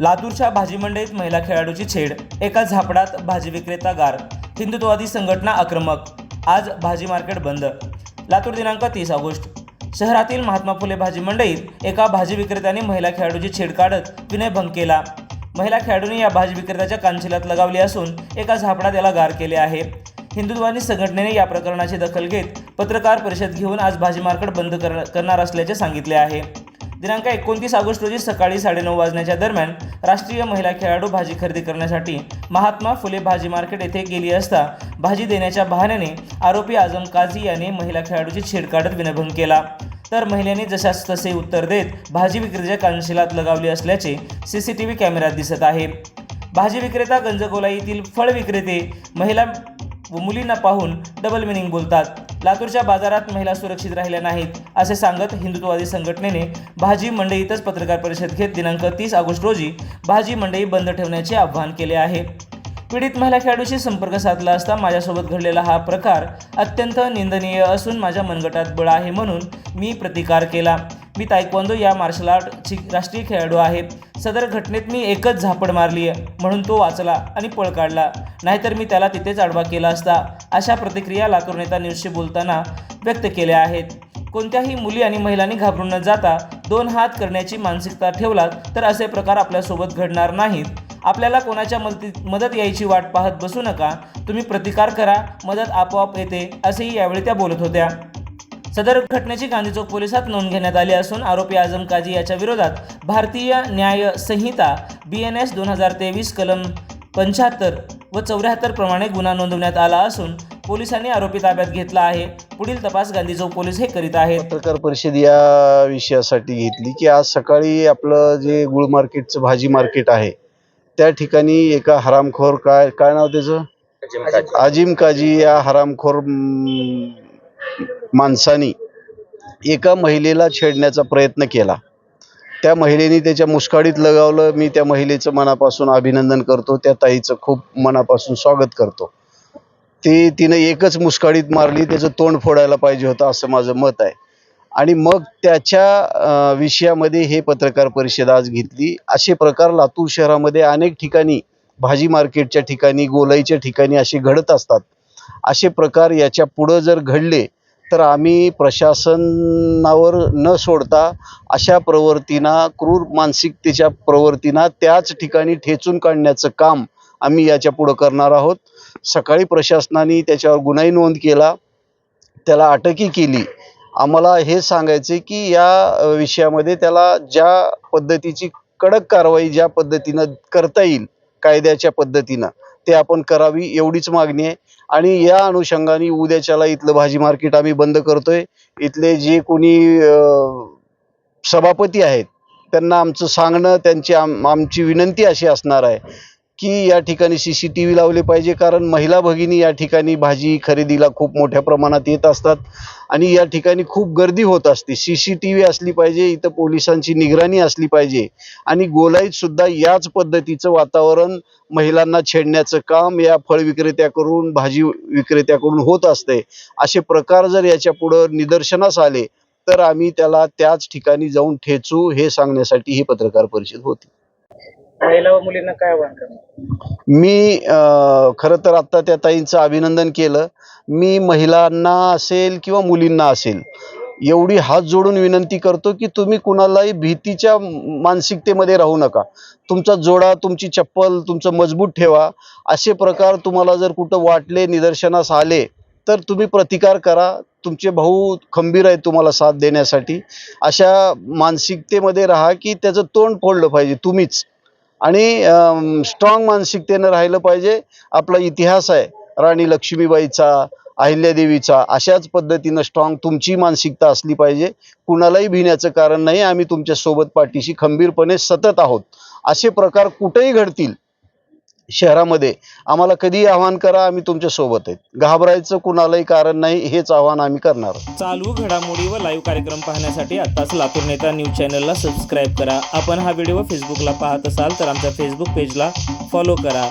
लातूरच्या भाजी मंडईत महिला खेळाडूची छेड एका झापडात भाजी विक्रेता गार हिंदुत्ववादी संघटना आक्रमक आज भाजी मार्केट बंद. लातूर दिनांक तीस ऑगस्ट. शहरातील महात्मा फुले भाजी मंडईत एका भाजी विक्रेत्याने महिला खेळाडूची छेड काढत विनयभंग केला. महिला खेळाडूने या भाजी विक्रेत्याच्या कानशिलात लगावली असून एका झापडात याला गार केले आहे. हिंदुत्ववादी संघटनेने या प्रकरणाची दखल घेत पत्रकार परिषद घेऊन आज भाजी मार्केट बंद करणार असल्याचे सांगितले आहे. दिनांक एकोणतीस ऑगस्ट रोजी सकाळी साडेनऊ वाजण्याच्या दरम्यान राष्ट्रीय महिला खेळाडू भाजी खरेदी करण्यासाठी महात्मा फुले भाजी मार्केट येथे गेली असता भाजी देण्याच्या बहाण्याने आरोपी आजम काझी याने महिला खेळाडूची छेड काढत केला. तर महिलेने जशास तसे उत्तर देत भाजी विक्रेत्याच्या कानशिलात लगावली असल्याचे सी सी टी व्ही कॅमेऱ्यात दिसत आहे. भाजी विक्रेता गंजगोलाईतील फळ विक्रेते महिला व मुलींना पाहून डबल मिनिंग बोलतात. लातूरच्या बाजारात महिला सुरक्षित राहिल्या नाहीत असे सांगत हिंदुत्ववादी संघटनेने भाजी मंडईतच पत्रकार परिषद घेत दिनांक तीस ऑगस्ट रोजी भाजी मंडई बंद ठेवण्याचे आवाहन केले आहे. पीडित महिला खेळाडूशी संपर्क साधला असता माझ्यासोबत घडलेला हा प्रकार अत्यंत निंदनीय असून माझ्या मनगटात बळ आहे म्हणून मी प्रतिकार केला. मी तायक्वांदो या मार्शल आर्टची राष्ट्रीय खेळाडू आहे. सदर घटनेत मी एकच झापड मारली आहे म्हणून तो वाचला आणि पळ काढला. नाहीतर मी त्याला तिथेच आडवा केला असता. अशा प्रतिक्रिया लातूर नेता न्यूजशी बोलताना व्यक्त केल्या आहेत. कोणत्याही मुली आणि महिलांनी घाबरून न जाता दोन हात करण्याची मानसिकता ठेवलात तर असे प्रकार आपल्यासोबत घडणार नाहीत. आपल्याला कोणाच्या मदती मदत यायची वाट पाहत बसू नका. तुम्ही प्रतिकार करा मदत आपोआप येते असेही यावेळी त्या बोलत होत्या. सदर घटनेची गांधी चौक पोलिसात नोंद घेण्यात आली असून आरोपी आझम काझी याच्या विरोधात भारतीय न्याय संहिता बी एन एस दोन हजार तेवीस कलम पंच्याहत्तर व चौऱ्याहत्तर प्रमाणे गुन्हा नोंदवण्यात आला असून पोलिसांनी आरोपी ताब्यात घेतला आहे. पुढील तपास गांधी चौक पोलीस हे करीत आहेत. पत्रकार परिषद या विषयासाठी घेतली की आज सकाळी आपलं जे गुळ मार्केटचं भाजी मार्केट आहे त्या ठिकाणी एका हरामखोर काय काय नाव त्याचं? आजिम काजी. या हरामखोर माणसानी एका महिलेला छेडण्याचा प्रयत्न केला. त्या महिलेने त्याच्या मुस्काडीत लगावलं. मी त्या महिलेचं मनापासून अभिनंदन करतो. त्या ताईचं खूप मनापासून स्वागत करतो. ते तिनं एकच मुस्काडीत मारली. त्याचं तोंड फोडायला पाहिजे होतं असं माझं मत आहे. आणि मग त्याच्या विषयामध्ये हे पत्रकार परिषद आज घेतली. असे प्रकार लातूर शहरामध्ये अनेक ठिकाणी भाजी मार्केटच्या ठिकाणी गोलाईच्या ठिकाणी असे घडत असतात. असे प्रकार याच्या पुढं जर घडले तर आम्ही प्रशासनावर न सोडता अशा प्रवृत्तींना क्रूर मानसिकतेच्या प्रवृत्तींना त्याच ठिकाणी ठेचून काढण्याचं काम आम्ही याच्या पुढं करणार आहोत. सकाळी प्रशासनाने त्याच्यावर गुन्हाही नोंद केला. त्याला अटकही केली. आम्हाला हे सांगायचे की या विषयामध्ये त्याला ज्या पद्धतीची कडक कारवाई ज्या पद्धतीनं करता येईल कायद्याच्या पद्धतीनं ते आपण करावी एवढीच मागणी आहे. आणि या अनुषंगाने उद्याच्याला इथलं भाजी मार्केट आम्ही बंद करतोय. इथले जे कोणी सभापती आहेत त्यांना आमचं सांगणं त्यांची आम आमची विनंती अशी असणार आहे. की या ठिकाणी सी सी टी व्ही लावले पाहिजे कारण महिला भगिनी या ठिकाणी भाजी खरेदीला खूप मोठ्या प्रमाणात येत असतात आणि या ठिकाणी खूप गर्दी होत असते. सी सी टी व्ही असली पाहिजे इथं पोलिसांची निगराणी असली पाहिजे आणि गोलाईत सुद्धा याच पद्धतीचं वातावरण महिलांना छेडण्याचं काम या फळ विक्रेत्याकडून भाजी विक्रेत्याकडून होत असते असे प्रकार जर याच्या पुढं निदर्शनास आले तर आम्ही त्याला त्याच ठिकाणी जाऊन ठेचू हे सांगण्यासाठी ही पत्रकार परिषद होती. महिला व मुलींना काय आव्हान करणार? मी खरं तर आत्ता त्या ताईंचं अभिनंदन केलं. मी महिलांना असेल किंवा मुलींना असेल एवढी हात जोडून विनंती करतो की तुम्ही कुणालाही भीतीच्या मानसिकतेमध्ये राहू नका. तुमचा जोडा तुमची चप्पल तुमचं मजबूत ठेवा. असे प्रकार तुम्हाला जर कुठं वाटले निदर्शनास आले तर तुम्ही प्रतिकार करा. तुमचे भाऊ खंबीर आहेत तुम्हाला साथ देण्यासाठी. अशा मानसिकतेमध्ये राहा की त्याचं तोंड फोडलं पाहिजे तुम्हीच. आणि स्ट्रॉंग मानसिकतेनं राहिलं पाहिजे. आपला इतिहास आहे राणी लक्ष्मीबाईचा अहिल्यादेवीचा अशाच पद्धतीनं स्ट्रॉंग तुमची मानसिकता असली पाहिजे. कुणालाही भिण्याचं कारण नाही आम्ही तुमच्यासोबत पाठीशी खंबीरपणे सतत आहोत. असे प्रकार कुठेही घडतील शहरामध्ये. आम्हाला कधीही आव्हान करा आम्ही तुमच्यासोबत आहेत. घाबरायचं कुणालाही कारण नाही हेच आव्हान आम्ही करणार. चालू घडामोडी व लाईव्ह कार्यक्रम पाहण्यासाठी आत्ताच लातूर नेता न्यूज चॅनलला सबस्क्राईब करा. आपण हा व्हिडिओ फेसबुकला पाहत असाल तर आमच्या फेसबुक पेजला फॉलो करा.